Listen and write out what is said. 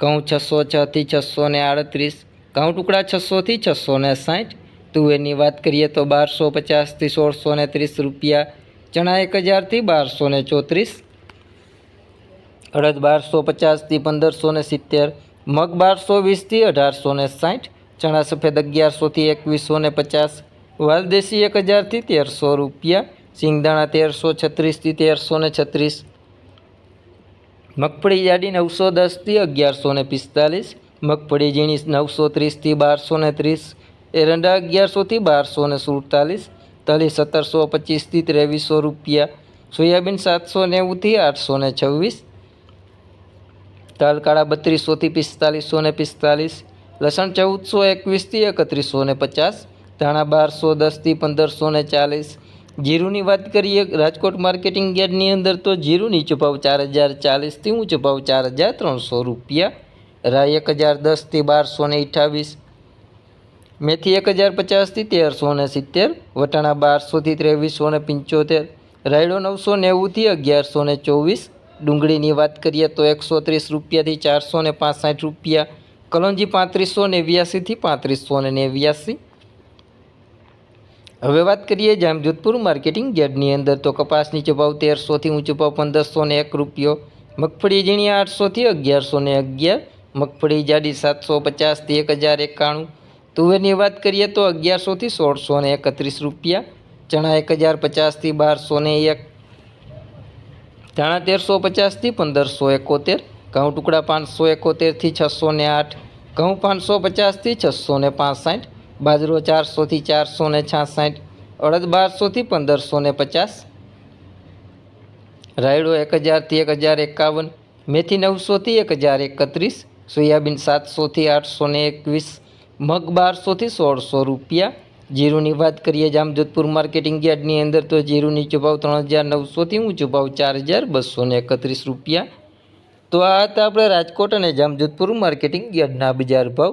ઘઉં છસો છથી છસો ને આડત્રીસ, ઘઉં ટુકડા છસોથી છસો ને સાઠ. તુવેરની વાત કરીએ તો બારસો પચાસથી સોળસો ને ત્રીસ રૂપિયા, ચણા એક હજારથી બારસો ને ચોત્રીસ. અડદ બારસો પચાસથી પંદરસો ને સિત્તેર, મગ બારસો વીસથી અઢારસો ને સાઠ, ચણા સફેદ અગિયારસોથી એકવીસો ને પચાસ, વાલદેશી એક હજારથી તેરસો રૂપિયા, સિંગદાણા તેરસો છત્રીસથી તેરસો ને છત્રીસ મગફળી જાડી નવસો દસથી અગિયારસો ને પિસ્તાલીસ, મગફળી ઝીણી નવસો ત્રીસથી બારસો ને ત્રીસ એરંડા અગિયારસોથી બારસો ને સુડતાલીસ, તલી સત્તરસો પચીસથી ત્રેવીસો રૂપિયા, સોયાબીન સાતસો નેવુંથી આઠસો ને છવ્વીસ તલ કાળા બત્રીસોથી પિસ્તાલીસો ને પિસ્તાલીસ, લસણ ચૌદસો એકવીસથી એકત્રીસો ને પચાસ, ધાણા બારસો દસથી પંદરસો ને ચાલીસ જીરુની વાત કરીએ, રાજકોટ માર્કેટિંગ યાર્ડની અંદર તો જીરું નીચો ચાર હજાર ચાલીસથી ઊંચો ભાવ ચાર હજાર ત્રણસો રૂપિયા. રાઈ એક હજાર દસથી બારસો ને અઠ્ઠાવીસ મેથી એક હજાર પચાસથી તેરસો ને સિત્તેર. વટાણા બારસોથી ત્રેવીસો ને પંચોતેર. રાયડો નવસો નેવુંથી અગિયારસો ને ચોવીસ. ડુંગળીની વાત કરીએ તો એકસો ત્રીસ રૂપિયાથી ચારસો ને રૂપિયા. કલોંજી પાંત્રીસો નેવ્યાસીથી પાંત્રીસો ને નેવ્યાસી. હવે વાત કરીએ જામજોધપુર માર્કેટિંગ યાર્ડની અંદર તો કપાસ નીચો ભાવ તેરસોથી ઊંચો ભાવ પંદરસો ને એક રૂપિયો, મગફળી ઝીણી આઠસોથી અગિયારસો ને અગિયાર, મગફળી જાડી સાતસો પચાસથી એક હજાર એકાણું, તુવેરની વાત કરીએ તો અગિયારસોથી સોળસો ને એકત્રીસ રૂપિયા, ચણા એક હજાર પચાસથી બારસો ને એક, ધાણા તેરસો પચાસથી પંદરસો એકોતેર, ઘઉં ટુકડા પાંચસો એકોતેરથી છસો ને આઠ, ઘઉં પાંચસો પચાસથી છસો ને પાસઠ બાજરો ચારસોથી ચારસો ને છાસઠ, અડદ બારસોથી પંદરસો ને પચાસ, રાયડો એક હજારથી એક હજાર એકાવન, મેથી નવસોથી એક હજાર એકત્રીસ, સોયાબીન સાતસોથી આઠસો ને એકવીસ, મગ બારસોથી સોળસો રૂપિયા. જીરુની વાત કરીએ જામજોધપુર માર્કેટિંગ યાર્ડની અંદર તો જીરુની ચુભાવ ત્રણ હજાર નવસોથી ઊંચો ભાવ ચાર હજાર બસો ને એકત્રીસ રૂપિયા. તો આ હતા આપણે રાજકોટ અને જામજોધપુર માર્કેટિંગ યાર્ડના બજાર ભાવ.